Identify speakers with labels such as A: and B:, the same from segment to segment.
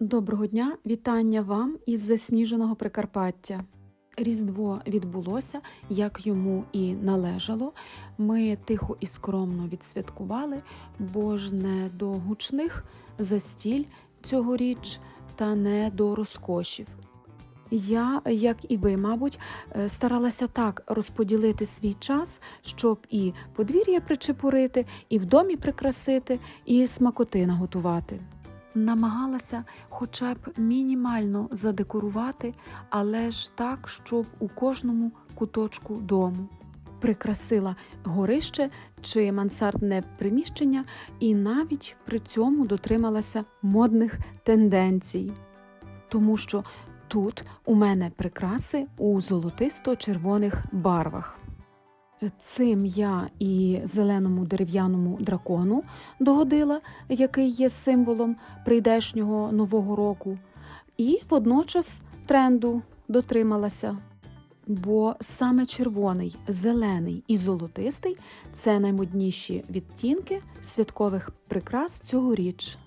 A: Доброго дня, вітання вам із засніженого Прикарпаття. Різдво відбулося, як йому і належало. Ми тихо і скромно відсвяткували, бо ж не до гучних застіль цьогоріч та не до розкошів. Я, як і ви, мабуть, е, старалася так розподілити свій час, щоб і подвір'я причепурити, і в домі прикрасити, і смакоти наготувати. Намагалася хоча б мінімально задекорувати, але ж так, щоб у кожному куточку дому. Прикрасила горище чи мансардне приміщення і навіть при цьому дотрималася модних тенденцій. Тому що тут у мене прикраси у золотисто-червоних барвах. Цим я і зеленому дерев'яному дракону догодила, який є символом прийдешнього нового року, і водночас тренду дотрималася. Бо саме червоний, зелений і золотистий це наймодніші відтінки святкових прикрас цьогоріч.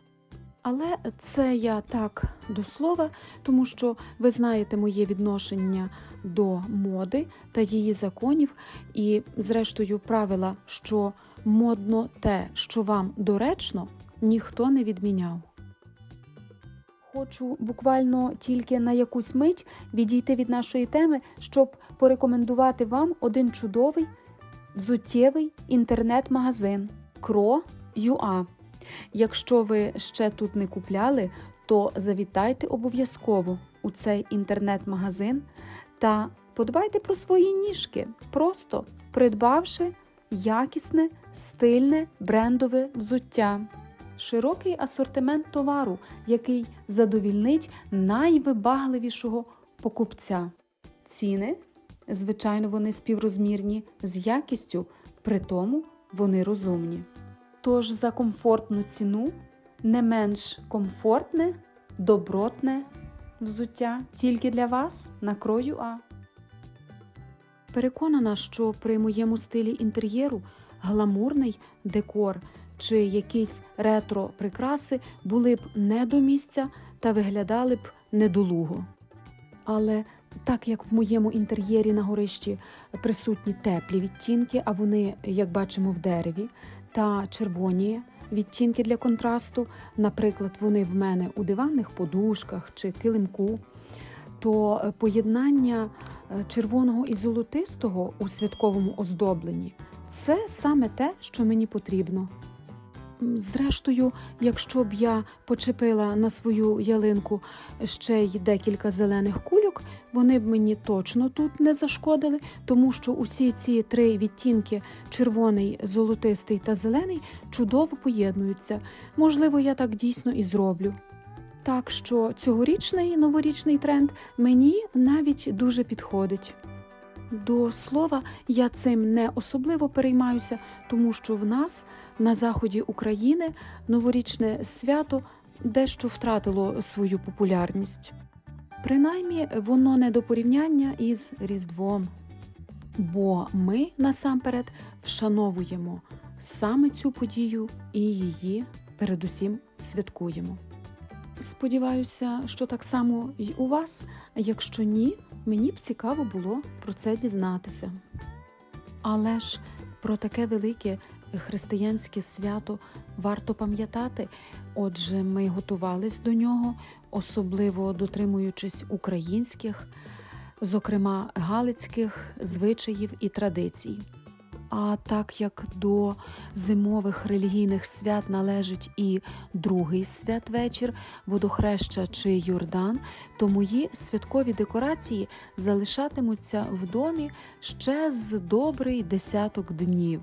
A: Але це я так до слова, тому що ви знаєте моє відношення до моди та її законів, і, зрештою, правила, що модно те, що вам доречно, ніхто не відміняв. Хочу буквально тільки на якусь мить відійти від нашої теми, щоб порекомендувати вам один чудовий взуттєвий інтернет-магазин Кро.ua. Якщо ви ще тут не купляли, то завітайте обов'язково у цей інтернет-магазин та подбайте про свої ніжки, просто придбавши якісне, стильне брендове взуття. Широкий асортимент товару, який задовільнить найвибагливішого покупця. Ціни, звичайно, вони співрозмірні з якістю, при тому вони розумні. Тож за комфортну ціну не менш комфортне, добротне взуття тільки для вас на крою А. Переконана, що при моєму стилі інтер'єру гламурний декор чи якісь ретро прикраси були б не до місця та виглядали б недолуго. Але так як в моєму інтер'єрі на горищі присутні теплі відтінки, а вони, як бачимо, в дереві, та червоні відтінки для контрасту, наприклад, вони в мене у диванних подушках чи килимку, то е, поєднання е, червоного і золотистого у святковому оздобленні це саме те, що мені потрібно. Зрештою, якщо б я почепила на свою ялинку ще й декілька зелених кульок, вони б мені точно тут не зашкодили, тому що усі ці три відтінки червоний, золотистий та зелений чудово поєднуються. Можливо, я так дійсно і зроблю. Так що цьогорічний новорічний тренд мені навіть дуже підходить. До слова, я цим не особливо переймаюся, тому що в нас на заході України новорічне свято дещо втратило свою популярність. Принаймні, воно не до порівняння із Різдвом. Бо ми насамперед вшановуємо саме цю подію і її передусім святкуємо. Сподіваюся, що так само й у вас, якщо ні, мені б цікаво було про це дізнатися. Але ж про таке велике християнське свято варто пам'ятати, отже, ми готувались до нього, особливо дотримуючись українських, зокрема галицьких звичаїв і традицій. А так як до зимових релігійних свят належить і другий святвечір, водохреща чи Йордан, то мої святкові декорації залишатимуться в домі ще з добрий десяток днів.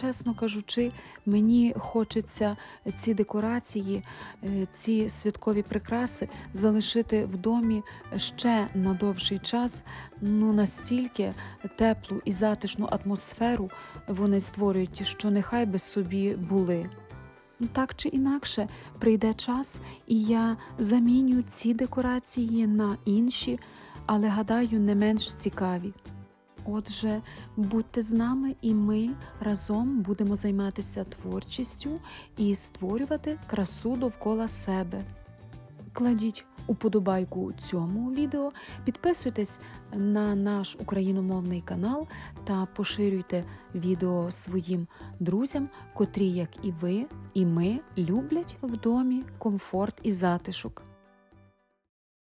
A: Чесно кажучи, мені хочеться ці декорації, е, ці святкові прикраси залишити в домі ще на довший час. Ну настільки теплу і затишну атмосферу вони створюють, що нехай би собі були. Ну, Так чи інакше, прийде час, і я заміню ці декорації на інші, але гадаю, не менш цікаві. Отже, будьте з нами, і ми разом будемо займатися творчістю і створювати красу довкола себе. Кладіть уподобайку цьому відео, підписуйтесь на наш україномовний канал та поширюйте відео своїм друзям, котрі, як і ви, і ми, люблять в домі комфорт і затишок.